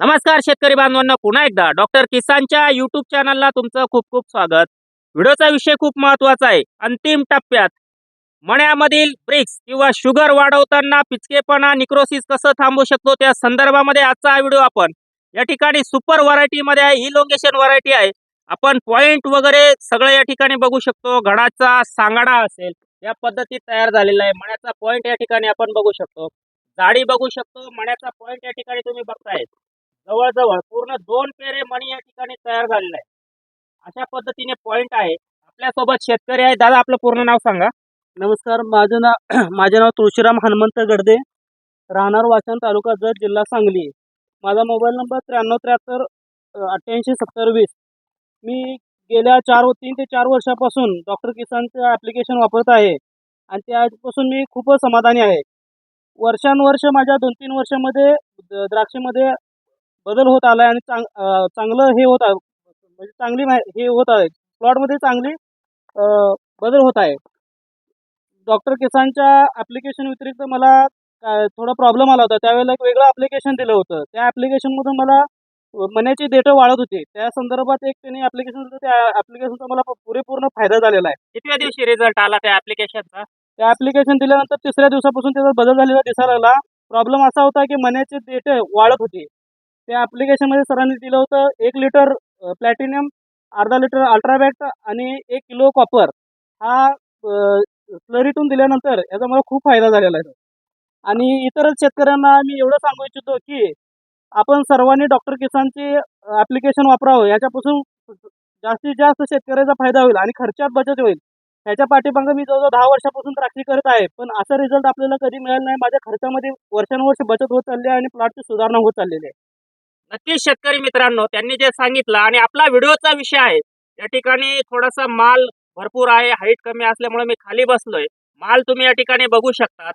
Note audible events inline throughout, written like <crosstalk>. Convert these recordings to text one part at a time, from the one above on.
नमस्कार शेतकरी बांधवांना पुन्हा एकदा डॉक्टर किसानच्या युट्यूब चॅनलला तुमचं खूप खूप स्वागत. व्हिडिओचा विषय खूप महत्त्वाचा आहे. अंतिम टप्प्यात मण्यामधील ब्रिक्स किंवा शुगर वाढवताना पिचकेपणा निक्रोसिस कसं थांबवू शकतो त्या संदर्भामध्ये आजचा हा व्हिडिओ आपण. या ठिकाणी सुपर व्हरायटीमध्ये आहे इलोंगेशन व्हरायटी आहे. आपण पॉइंट वगैरे सगळं या ठिकाणी बघू शकतो. घडाचा सांगाडा असेल या पद्धतीत तयार झालेला आहे. मण्याचा पॉइंट या ठिकाणी आपण बघू शकतो. जाडी बघू शकतो. मण्याचा पॉइंट या ठिकाणी तुम्ही बघताय जवळजवळ पूर्ण दोन पेरे मणी या ठिकाणी तयार झालेला आहे अशा पद्धतीने पॉइंट आहे. आपल्यासोबत शेतकरी आहे. दादा आपलं पूर्ण नाव सांगा. नमस्कार. माझं नाव <clears throat> माझे नाव तुळशीराम हनुमंत गडदे. राहणार वाचन तालुका जत जिल्हा सांगली. माझा मोबाईल नंबर त्र्याण्णव त्र्याहत्तर अठ्ठ्याऐंशी सत्तर वीस. मी गेल्या चार तीन ते चार वर्षापासून डॉक्टर किसानचं ॲप्लिकेशन वापरत आहे. आणि त्यापासून मी खूपच समाधानी आहे. वर्षानुवर्ष माझ्या दोन तीन वर्षामध्ये द- द्राक्षामध्ये बदल होत आला आणि चांग चांगलं हे होत आहे. म्हणजे चांगली हे होत आहे. प्लॉटमध्ये चांगली बदल होत आहे. डॉक्टर किसानच्या ॲप्लिकेशन व्यतिरिक्त मला थोडा प्रॉब्लेम आला होता. त्यावेळेला एक वेगळं ॲप्लिकेशन दिलं होतं. त्या ॲप्लिकेशनमधून मला मण्याची डेट वाढत होती. त्या संदर्भात एक त्यांनी ॲप्लिकेशन दिलं. त्या ॲप्लिकेशनचा मला पुरेपूर्ण फायदा झालेला आहे. कितव्या दिवशी रिझल्ट आला त्या ऍप्लिकेशनचा त्या ॲप्लिकेशन दिल्यानंतर तिसऱ्या दिवसापासून त्याचा बदल झालेला दिसायला लागला. प्रॉब्लेम असा होता की मण्याची डेट वाढत होती. त्या ॲप्लिकेशनमध्ये सरांनी दिलं होतं एक लिटर प्लॅटिनियम अर्धा लिटर अल्ट्राबॅट आणि एक किलो कॉपर हा स्लरीतून दिल्यानंतर याचा मला खूप फायदा झालेला आहे. आणि इतर शेतकऱ्यांना मी एवढं सांगू इच्छितो की आपण सर्वांनी डॉक्टर किसानचे ॲप्लिकेशन वापरावं. याच्यापासून जास्तीत जास्त शेतकऱ्याचा फायदा होईल आणि खर्चात बचत होईल. ह्याच्या पाठीमागं मी जवळजवळ दहा वर्षापासून द्राक्षी करत आहे. पण असा रिझल्ट आपल्याला कधी मिळाला नाही. माझ्या खर्चामध्ये वर्षानुवर्ष बचत होत चालली आहे आणि प्लॉटची सुधारणा होत चाललेली आहे. नक्कीच शेतकरी मित्रांनो त्यांनी जे सांगितलं आणि आपला व्हिडिओचा विषय आहे या ठिकाणी थोडासा माल भरपूर आहे हाईट कमी असल्यामुळे मी खाली बसलोय. माल तुम्ही या ठिकाणी बघू शकतात.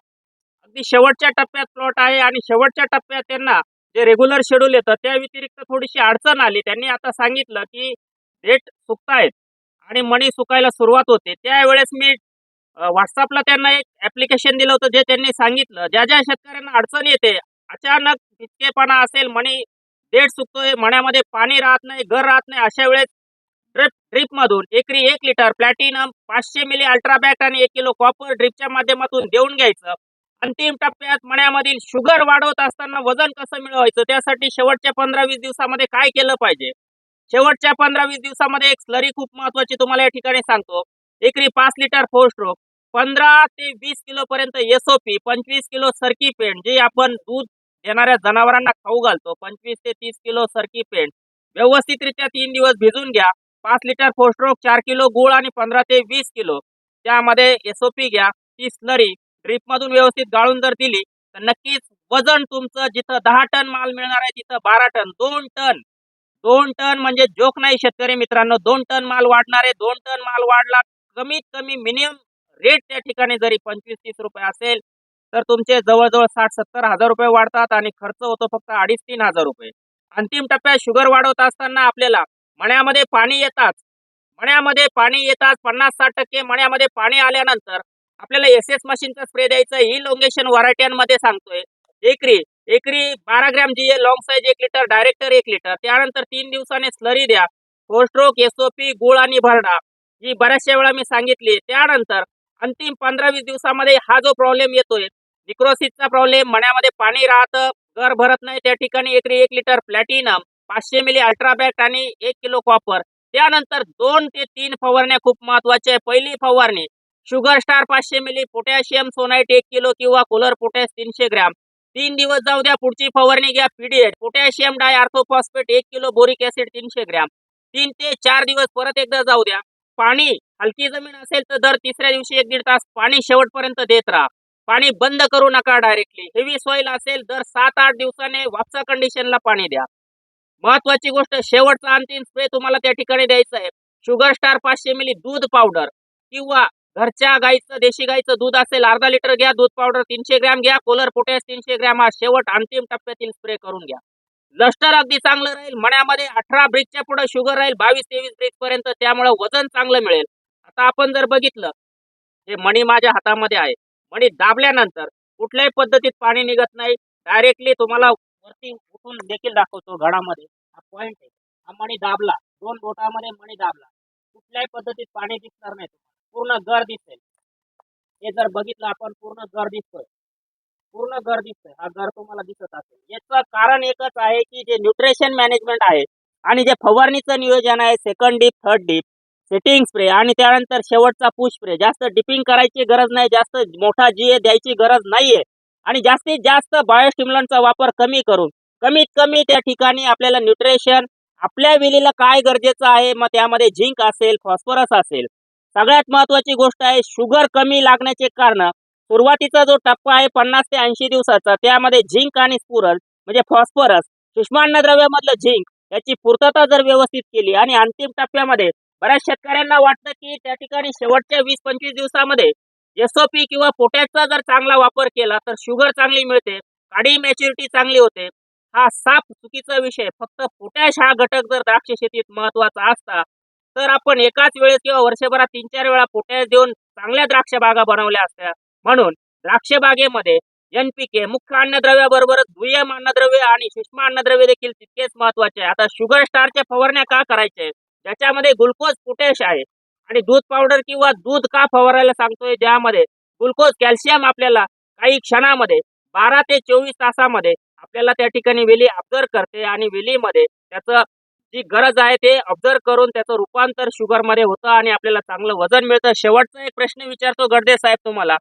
अगदी शेवटच्या टप्प्यात प्लॉट आहे आणि शेवटच्या टप्प्यात त्यांना जे रेग्युलर शेड्यूल येतं त्या व्यतिरिक्त थोडीशी अडचण आली. त्यांनी आता सांगितलं की डेट सुकतायत आणि मणी सुकायला सुरुवात होते. त्यावेळेस मी व्हॉट्सअपला त्यांना एक ऍप्लिकेशन दिलं होतं जे त्यांनी सांगितलं ज्या ज्या शेतकऱ्यांना अडचण येते अचानक इतकेपणा असेल मणी डेट सुकतोय मण्यामध्ये पाणी राहत नाही घर राहत नाही अशा वेळेस ड्रिप ड्रिप मधून एकरी एक लिटर प्लॅटिनम पाचशे मिली अल्ट्राबॅक आणि एक किलो कॉपर ड्रिपच्या माध्यमातून देऊन घ्यायचं. अंतिम टप्प्यात मण्यामधील शुगर वाढवत असताना वजन कसं मिळवायचं? त्यासाठी शेवटच्या पंधरा वीस दिवसामध्ये काय केलं पाहिजे? शेवटच्या पंधरा वीस दिवसामध्ये एक स्लरी खूप महत्वाची तुम्हाला या ठिकाणी सांगतो. एकरी पाच लिटर फोर स्ट्रोक पंधरा ते वीस किलो पर्यंत एसओपी पंचवीस किलो सरकी पेंट जे आपण दूध देणाऱ्या जनावरांना खाऊ घालतो. पंचवीस ते तीस किलो सरकी पेंट व्यवस्थितरित्या तीन दिवस भिजून घ्या. पाच लिटर फोस्ट्रोक चार किलो गुळ आणि पंधरा ते वीस किलो. त्यामध्ये एसओपी घ्या. ती स्लरी ड्रीप मधून व्यवस्थित गाळून जर दिली तर नक्कीच वजन तुमचं जिथं दहा टन माल मिळणार आहे तिथं बारा टन दोन टन. दोन टन म्हणजे जोक नाही शेतकरी मित्रांनो. दोन टन माल वाढणार आहे. दोन टन माल वाढला कमीत कमी मिनिमम रेट त्या ठिकाणी जरी पंचवीस तीस रुपये असेल तर तुमचे जवळजवळ साठ सत्तर हजार रुपये वाढतात आणि खर्च होतो फक्त अडीच तीन हजार रुपये. अंतिम टप्प्यात शुगर वाढवत असताना आपल्याला मण्यामध्ये पाणी येतात मण्यामध्ये पाणी येतात पन्नास साठ टक्के मण्यामध्ये पाणी आल्यानंतर आपल्याला एस एस मशीनचा स्प्रे द्यायचा ही लोंगेशन व्हरायट्यांमध्ये सांगतोय. एकरी एकरी बारा ग्रॅम जी आहे लॉंग साईज एक लिटर डायरेक्टर एक लिटर. त्यानंतर तीन दिवसाने स्लरी द्या. फोरस्ट्रोक एसओपी गुळ आणि भरडा ही बऱ्याचशा वेळा मी सांगितली. त्यानंतर अंतिम पंधरा वीस दिवसामध्ये हा जो प्रॉब्लेम येतोय निक्रोसिसचा प्रॉब्लेम मण्यामध्ये पाणी राहतं घर भरत नाही त्या ठिकाणी एकरी एक लिटर प्लॅटिनम पाचशे मिली अल्ट्राबॅक्ट आणि एक किलो कॉपर. त्यानंतर दोन ते तीन फवारण्या खूप महत्त्वाच्या आहे पहिली फवारणी शुगर स्टार पाचशे मिली पोटॅशियम सोनाईट एक किलो किंवा कुलर पोटॅश तीनशे ग्रॅम. तीन दिवस जाऊ द्या पुढची फवारणी घ्या पीडीएड. पोटॅशियम डाय आर्थोफॉस्फेट एक किलो बोरिक ऍसिड तीनशे ग्रॅम. तीन ते चार दिवस परत एकदा जाऊ द्या. पाणी हलकी जमीन असेल तर दर तिसऱ्या दिवशी एक दीड तास पाणी शेवटपर्यंत देत राहा. पाणी बंद करू नका डायरेक्टली हेवी सॉइल असेल दर सात आठ दिवसाने वापसा कंडिशनला पाणी द्या. महत्वाची गोष्ट शेवटचा अंतिम स्प्रे तुम्हाला त्या ठिकाणी द्यायचा आहे. शुगर स्टार पाचशे मिली दूध पावडर किंवा घरच्या गाईचं देशी गाईचं दूध असेल अर्धा लिटर घ्या दूध पावडर तीनशे ग्रॅम घ्या कोलर पोटॅश तीनशे ग्रॅम हा शेवट अंतिम टप्प्यातील स्प्रे करून घ्या. लष्टर अगदी चांगलं राहील मण्यामध्ये अठरा ब्रिजच्या पुढे शुगर राहील बावीस तेवीस ब्रिज पर्यंत त्यामुळे वजन चांगलं मिळेल. आता आपण जर बघितलं हे मणी माझ्या हातामध्ये आहे. आणि दाबल्यानंतर कुठल्याही पद्धतीत पाणी निघत नाही. डायरेक्टली तुम्हाला वरती उठून देखील दाखवतो घडामध्ये हा पॉइंट आहे. हा मणी दाबला. दोन बोटामध्ये मणी दाबला. कुठल्याही पद्धतीत पाणी दिसणार नाही पूर्ण घर दिसेल. हे जर बघितलं आपण पूर्ण घर दिसतोय. पूर्ण घर दिसतोय. हा घर तुम्हाला दिसत असेल. याचं कारण एकच आहे की जे न्यूट्रिशन मॅनेजमेंट आहे आणि जे फवारणीचं नियोजन आहे second dip third dip setting spray आणि त्यानंतर शेवटचा पुश स्प्रे जास्त डिपिंग करायची गरज नाही जास्त मोठा जी द्यायची गरज नाहीये. आणि जास्तीत जास्त बायोस्टिम्युलंटचा वापर कमी करून कमीत कमी त्या ठिकाणी आपल्याला न्यूट्रिशन आपल्या वेलीला काय गरजेचं आहे मग त्यामध्ये झिंक असेल फॉस्फरस असेल. सगळ्यात महत्वाची गोष्ट आहे शुगर कमी लागण्याचे कारण सुरुवातीचा जो टप्पा आहे पन्नास ते ऐंशी दिवसाचा त्यामध्ये झिंक आणि स्पुरस म्हणजे फॉस्फरस सूक्ष्मान्नद्रव्यामधलं झिंक याची पूर्तता जर व्यवस्थित केली आणि अंतिम टप्प्यामध्ये बऱ्याच शेतकऱ्यांना वाटतं की त्या ठिकाणी शेवटच्या वीस पंचवीस दिवसामध्ये एसओपी किंवा पोटॅशचा जर चांगला वापर केला तर शुगर चांगली मिळते काडी मॅच्युरिटी चांगली होते. हा साफ चुकीचा विषय. फक्त पोटॅश हा घटक जर द्राक्ष शेतीत महत्त्वाचा असता तर आपण एकाच वेळेस किंवा वर्षभरात तीन चार वेळा पोटॅश देऊन चांगल्या द्राक्ष बागा बनवल्या असत्या. म्हणून द्राक्ष बागेमध्ये एनपीके मुख्य अन्नद्रव्याबरोबरच दुय्यम अन्नद्रव्य आणि सूक्ष्म अन्नद्रव्य देखील तितकेच महत्त्वाचे आहे. आता शुगर स्टारच्या फवारण्या का करायच्या ज्याच्यामध्ये ग्लुकोज पोटॅश आहे. आणि दूध पावडर किंवा दूध का फवारायला सांगतोय? ज्यामध्ये ग्लुकोज कॅल्शियम आपल्याला काही क्षणामध्ये बारा ते चोवीस तासामध्ये आपल्याला त्या ठिकाणी वेली ऑब्झर्व करते आणि वेलीमध्ये त्याचं जी गरज आहे ते ऑब्झर्व करून त्याचं रूपांतर शुगरमध्ये होतं आणि आपल्याला चांगलं वजन मिळतं. शेवटचा एक प्रश्न विचारतो गडदे साहेब तुम्हाला.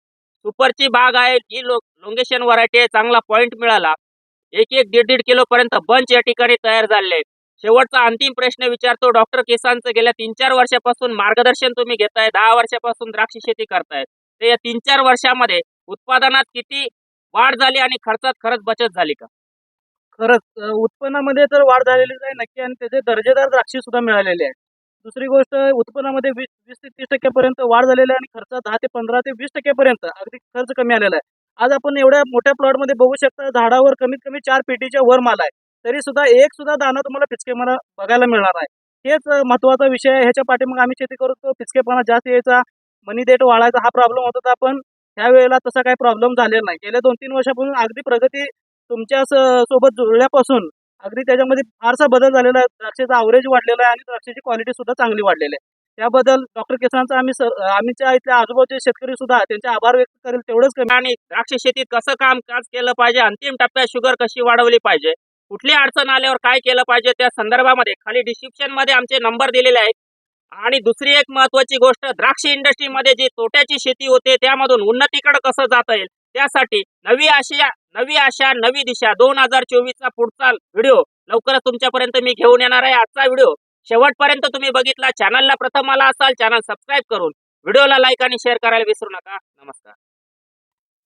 सुपरची बाग आहे जी लो लोंगेशन व्हरायटी आहे चांगला पॉईंट मिळाला. एक एक दीड दीड किलो पर्यंत बंच या ठिकाणी तयार झाले शेवटचा अंतिम प्रश्न विचारतो. डॉक्टर केसांचं गेल्या तीन चार वर्षापासून मार्गदर्शन तुम्ही घेताय. दहा वर्षापासून द्राक्ष शेती करताय तर या तीन चार वर्षामध्ये उत्पादनात किती वाढ झाली आणि खर्चात खरंच बचत झाली का? खरंच उत्पन्नामध्ये तर वाढ झालेलीच आहे नक्की आणि त्याचे दर्जेदार द्राक्षे सुद्धा मिळालेले आहेत. दुसरी गोष्ट उत्पन्नामध्ये वीस वीस ते तीस टक्क्यापर्यंत वाढ झालेली आहे आणि खर्च दहा ते पंधरा ते वीस टक्क्यापर्यंत अगदी खर्च कमी आलेला आहे. आज आपण एवढ्या मोठ्या प्लॉटमध्ये बघू शकता झाडावर कमीत कमी चार पेटीच्या वर माल आहे. तरी सुद्धा एक सुद्धा दाना तुम्हाला पिचकेपणा बघायला मिळणार आहे. हेच महत्त्वाचा विषय आहे. ह्याच्या पाठीमागे आम्ही शेती करतो पिचकेपणा जास्त यायचा. मनी देट वाढायचा हा प्रॉब्लेम होता पण आपण ह्या वेळेला तसा काही प्रॉब्लेम झालेला नाही. गेल्या दोन तीन वर्षापासून अगदी प्रगती तुमच्यासोबत जुळल्यापासून अगदी त्याच्यामध्ये फारसा बदल झालेला आहे. द्राक्षाचा अवरेज वाढलेला आहे आणि द्राक्षाची क्वालिटी सुद्धा चांगली वाढलेली आहे. त्याबद्दल डॉक्टर किसानचा आम्ही आमच्या इथल्या आजूबाजूचे शेतकरी सुद्धा त्यांचे आभार व्यक्त करेल तेवढंच कमी. आणि द्राक्ष शेतीत कसं कामकाज केलं पाहिजे? अंतिम टप्प्यात शुगर कशी वाढवली पाहिजे? कुठली अडचण आल्यावर काय केलं पाहिजे त्या संदर्भामध्ये. खाली डिस्क्रिप्शनमध्ये आमचे नंबर दिलेले आहेत. आणि दुसरी एक महत्वाची गोष्ट द्राक्ष इंडस्ट्रीमध्ये जी तोट्याची शेती होते त्यामधून उन्नतीकडे कसं जाता येईल? त्यासाठी नवी आशा नवी आशा नवी दिशा. दोन हजार चोवीसचा पुढचा व्हिडिओ लवकरच तुमच्यापर्यंत मी घेऊन येणार आहे. आजचा व्हिडिओ शेवटपर्यंत तुम्ही बघितला. चॅनलला प्रथम आला असाल चॅनल सबस्क्राईब करून. व्हिडिओला लाईक आणि शेअर करायला विसरू नका. नमस्कार.